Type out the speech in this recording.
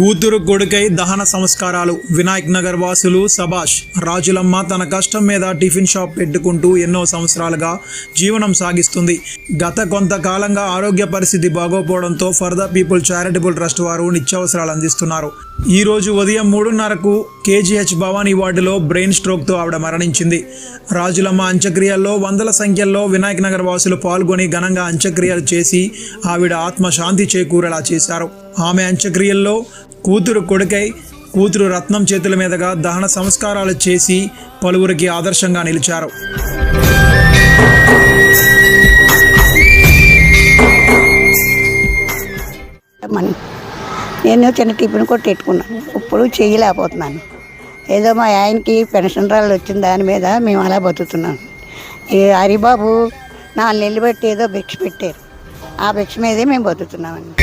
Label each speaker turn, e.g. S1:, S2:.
S1: కూతురు కొడుకై దహన సంస్కారాలు. వినాయక్ నగర్ వాసులు సభాష్ రాజులమ్మ తన కష్టం మీద టిఫిన్ షాప్ పెట్టుకుంటూ ఎన్నో సంవత్సరాలుగా జీవనం సాగిస్తుంది. గత కొంతకాలంగా ఆరోగ్య పరిస్థితి బాగోపోవడంతో for the people charitable trust వారు నిత్యావసరాలు అందిస్తున్నారు. ఈ రోజు ఉదయం మూడున్నరకు కేజీహెచ్ భవానీ వార్డులో బ్రెయిన్ స్ట్రోక్తో ఆవిడ మరణించింది. రాజులమ్మ అంత్యక్రియల్లో వందల సంఖ్యలో వినాయక నగర్ వాసులు పాల్గొని ఘనంగా అంత్యక్రియలు చేసి ఆవిడ ఆత్మ శాంతి చేకూరేలా చేశారు. ఆమె అంత్యక్రియల్లో కూతురు కొడుకై కూతురు రత్నం చేతుల మీదుగా దహన సంస్కారాలు చేసి పలువురికి ఆదర్శంగా నిలిచారు.
S2: మని. నేను చిన్న టిఫిన్ కొట్టి పెట్టుకున్నాను ఇప్పుడు చేయలేకపోతున్నాను ఏదో మా ఆయనకి పెన్షన్ రాళ్ళు వచ్చిన దాని మీద మేము అలా బతుకుతున్నాం. ఈ హరిబాబు నాలుగు నెలలు ఏదో భిక్ష పెట్టారు. ఆ భిక్ష మీదే మేము బతుకుతున్నామండి.